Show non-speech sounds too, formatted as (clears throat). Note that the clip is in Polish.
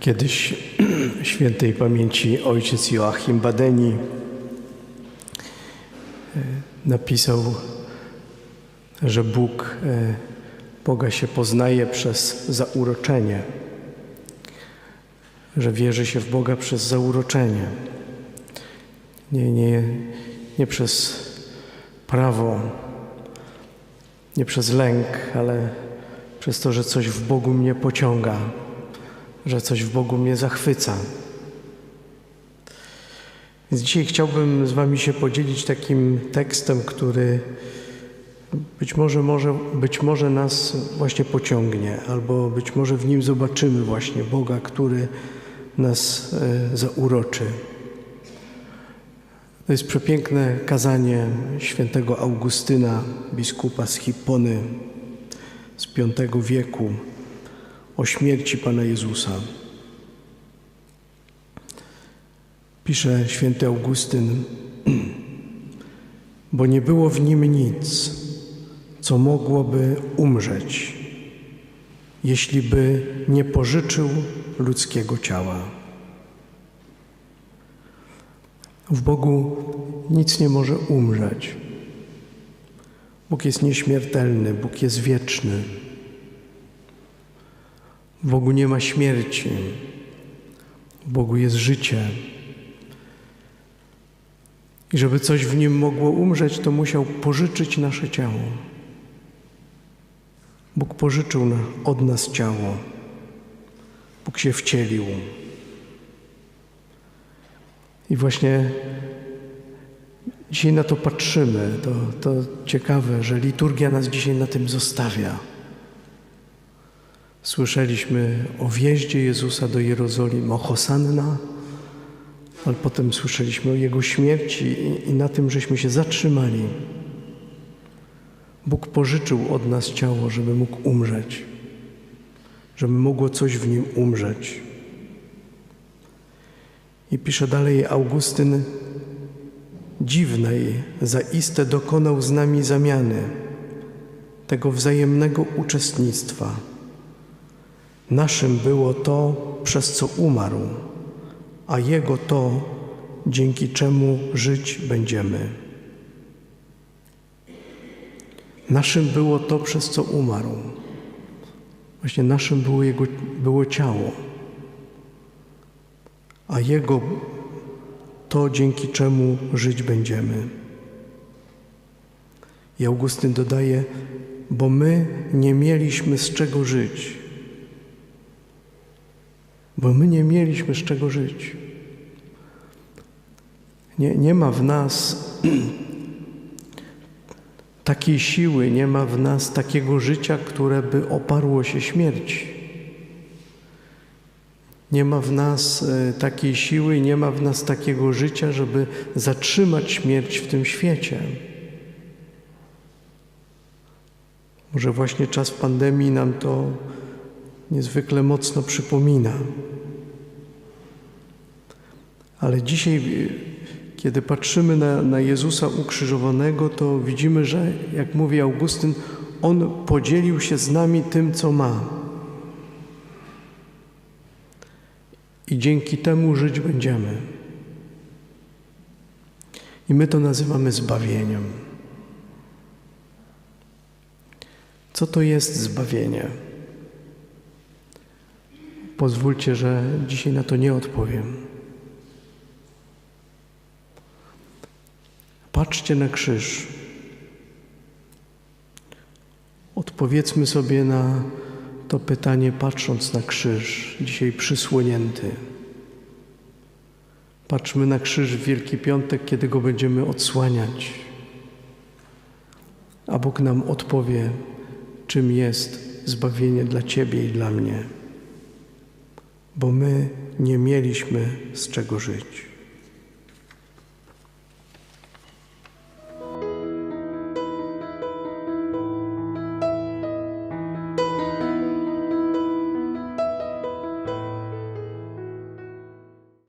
Kiedyś (clears throat) świętej pamięci ojciec Joachim Badeni e, napisał, że Bóg, e, Boga się poznaje przez zauroczenie, że wierzy się w Boga przez zauroczenie, nie, nie, nie przez prawo, nie przez lęk, ale przez to, że coś w Bogu mnie pociąga, że coś w Bogu mnie zachwyca. Więc dzisiaj chciałbym z Wami się podzielić takim tekstem, który być może, może, być może nas właśnie pociągnie, albo być może w nim zobaczymy właśnie Boga, który nas e, zauroczy. To jest przepiękne kazanie świętego Augustyna, biskupa z Hippony z V wieku o śmierci Pana Jezusa. Pisze święty Augustyn, bo nie było w nim nic, co mogłoby umrzeć, jeśli by nie pożyczył ludzkiego ciała. W Bogu nic nie może umrzeć. Bóg jest nieśmiertelny, Bóg jest wieczny. W Bogu nie ma śmierci. W Bogu jest życie. I żeby coś w nim mogło umrzeć, to musiał pożyczyć nasze ciało. Bóg pożyczył od nas ciało. Bóg się wcielił. I właśnie dzisiaj na to patrzymy. To, to ciekawe, że liturgia nas dzisiaj na tym zostawia. Słyszeliśmy o wjeździe Jezusa do Jerozolimy, o Hosanna, ale potem słyszeliśmy o Jego śmierci i, na tym żeśmy się zatrzymali. Bóg pożyczył od nas ciało, żeby mógł umrzeć, żeby mogło coś w nim umrzeć. I pisze dalej Augustyn, dziwnej zaiste dokonał z nami zamiany, tego wzajemnego uczestnictwa. Naszym było to, przez co umarł, a Jego to, dzięki czemu żyć będziemy. Naszym było to, przez co umarł. Właśnie naszym było Jego było ciało, a Jego to, dzięki czemu żyć będziemy. I Augustyn dodaje, bo my nie mieliśmy z czego żyć bo my nie mieliśmy z czego żyć. Nie, nie ma w nas (clears throat) takiej siły, nie ma w nas takiego życia, które by oparło się śmierci. Nie ma w nas e, takiej siły, nie ma w nas takiego życia, żeby zatrzymać śmierć w tym świecie. Może właśnie czas pandemii nam to niezwykle mocno przypomina. Ale dzisiaj, kiedy patrzymy na, na Jezusa ukrzyżowanego, to widzimy, że, jak mówi Augustyn, On podzielił się z nami tym, co ma. I dzięki temu żyć będziemy. I my to nazywamy zbawieniem. Co to jest zbawienie? Pozwólcie, że dzisiaj na to nie odpowiem. Patrzcie na krzyż. Odpowiedzmy sobie na to pytanie, patrząc na krzyż, dzisiaj przysłonięty. Patrzmy na krzyż w Wielki Piątek, kiedy go będziemy odsłaniać. A Bóg nam odpowie, czym jest zbawienie dla Ciebie i dla mnie bo my nie mieliśmy z czego żyć.